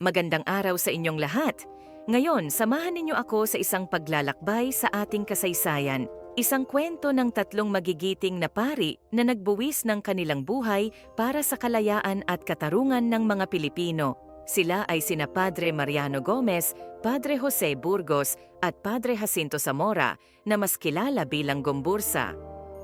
Magandang araw sa inyong lahat. Ngayon, samahan ninyo ako sa isang paglalakbay sa ating kasaysayan. Isang kwento ng tatlong magigiting na pari na nagbuwis ng kanilang buhay para sa kalayaan at katarungan ng mga Pilipino. Sila ay sina Padre Mariano Gomez, Padre Jose Burgos at Padre Jacinto Zamora na mas kilala bilang Gombursa.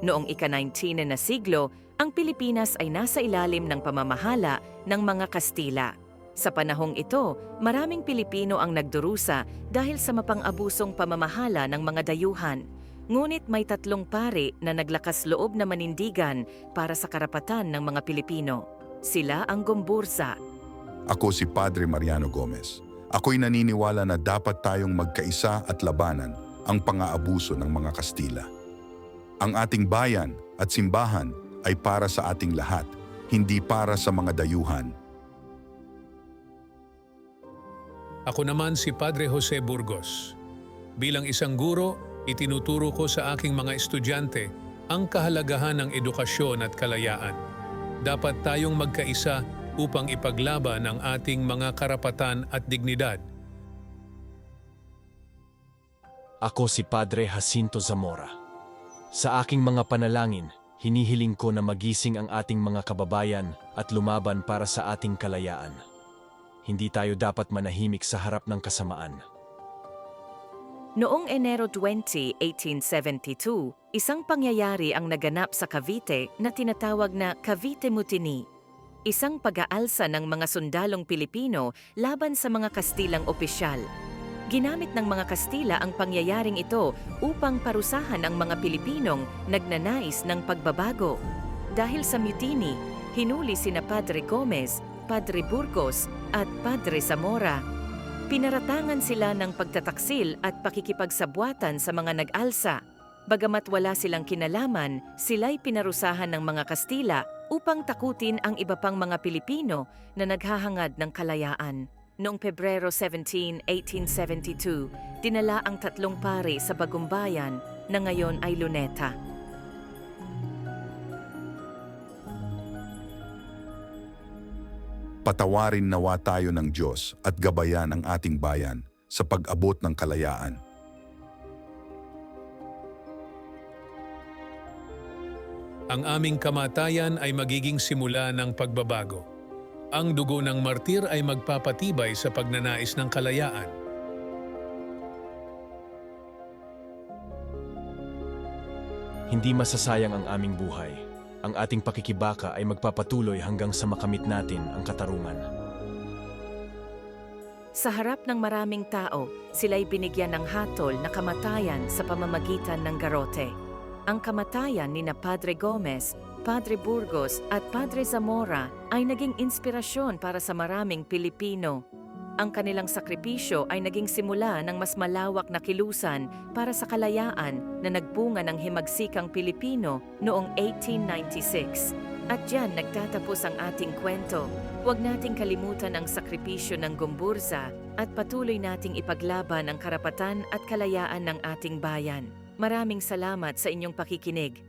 Noong ika-19 na siglo, ang Pilipinas ay nasa ilalim ng pamamahala ng mga Kastila. Sa panahong ito, maraming Pilipino ang nagdurusa dahil sa mapang-abusong pamamahala ng mga dayuhan. Ngunit may tatlong pari na naglakas loob na manindigan para sa karapatan ng mga Pilipino. Sila ang Gombursa. Ako si Padre Mariano Gomez. Ako'y naniniwala na dapat tayong magkaisa at labanan ang pang-aabuso ng mga Kastila. Ang ating bayan at simbahan ay para sa ating lahat, hindi para sa mga dayuhan. Ako naman si Padre Jose Burgos. Bilang isang guro, itinuturo ko sa aking mga estudyante ang kahalagahan ng edukasyon at kalayaan. Dapat tayong magkaisa upang ipaglaban ang ating mga karapatan at dignidad. Ako si Padre Jacinto Zamora. Sa aking mga panalangin, hinihiling ko na magising ang ating mga kababayan at lumaban para sa ating kalayaan. Hindi tayo dapat manahimik sa harap ng kasamaan. Noong Enero 20, 1872, isang pangyayari ang naganap sa Cavite na tinatawag na Cavite Mutiny. Isang pag-aalsa ng mga sundalong Pilipino laban sa mga Kastilang opisyal. Ginamit ng mga Kastila ang pangyayaring ito upang parusahan ang mga Pilipinong nagnanais ng pagbabago. Dahil sa mutiny, hinuli sina Padre Gomez, Padre Burgos at Padre Zamora. Pinaratangan sila ng pagtataksil at pakikipagsabwatan sa mga nag-alsa. Bagamat wala silang kinalaman, sila'y pinarusahan ng mga Kastila upang takutin ang iba pang mga Pilipino na naghahangad ng kalayaan. Noong Pebrero 17, 1872, dinala ang tatlong pari sa Bagumbayan na ngayon ay Luneta. Patawarin nawa tayo ng Diyos at gabayan ang ating bayan sa pag-abot ng kalayaan. Ang aming kamatayan ay magiging simula ng pagbabago. Ang dugo ng martir ay magpapatibay sa pagnanais ng kalayaan. Hindi masasayang ang aming buhay. Ang ating pakikibaka ay magpapatuloy hanggang sa makamit natin ang katarungan. Sa harap ng maraming tao, sila'y binigyan ng hatol na kamatayan sa pamamagitan ng garote. Ang kamatayan ni na Padre Gomez, Padre Burgos at Padre Zamora ay naging inspirasyon para sa maraming Pilipino. Ang kanilang sakripisyo ay naging simula ng mas malawak na kilusan para sa kalayaan na nagbunga ng himagsikang Pilipino noong 1896. At diyan nagtatapos ang ating kwento. Huwag nating kalimutan ang sakripisyo ng Gomburza at patuloy nating ipaglaban ang karapatan at kalayaan ng ating bayan. Maraming salamat sa inyong pakikinig.